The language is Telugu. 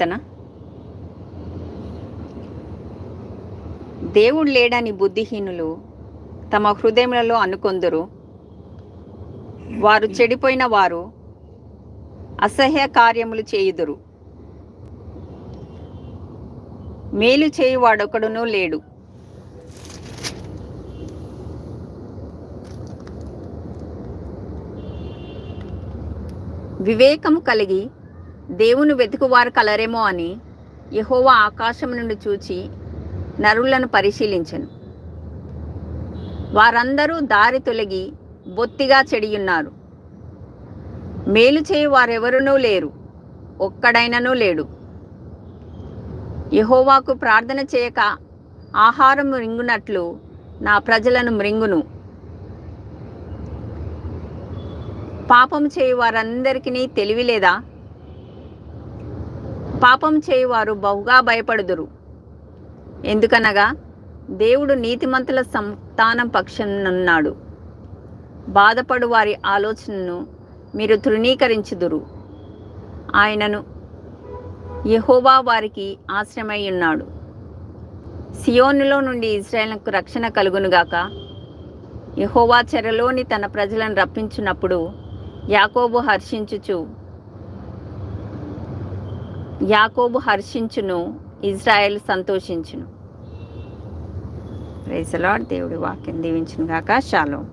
తన దేవుడు లేడని బుద్ధిహీనులు తమ హృదయములలో అనుకొందరు. వారు చెడిపోయిన వారు అసహ్య కార్యములు చేయుదురు. మేలు చేయువాడొకడునూ లేడు. వివేకము కలిగి దేవుని వెతుకువారు కలరేమో అని యహోవా ఆకాశం నుండి చూచి నరులను పరిశీలించను. వారందరూ దారి తొలగి బొత్తిగా చెడియున్నారు. మేలు చేయు వారెవరునూ లేరు ఒక్కడైననూ లేడు. యహోవాకు ప్రార్థన చేయక ఆహారం మృంగునట్లు నా ప్రజలను మృంగును పాపం చేయు వారందరికీ తెలివి లేదా? పాపం చేయువారు బహుగా భయపడుదురు. ఎందుకనగా దేవుడు నీతిమంతుల సంతానం పక్షంనున్నాడు. బాధపడు వారి ఆలోచనను మీరు తృణీకరించుదురు. ఆయనను యహోవా వారికి ఆశ్రమై ఉన్నాడు సియోనులో నుండి ఇజ్రాయెల్కు రక్షణ కలుగునుగాక యహోవా చెరలోని తన ప్రజలను రప్పించినప్పుడు యాకోబు హర్షించుచు యాకోబు హర్షించును ఇజ్రాయెల్ సంతోషించును. ప్రైజ్ దేవుడి వాక్యం దీవించును గాక షాలోమ్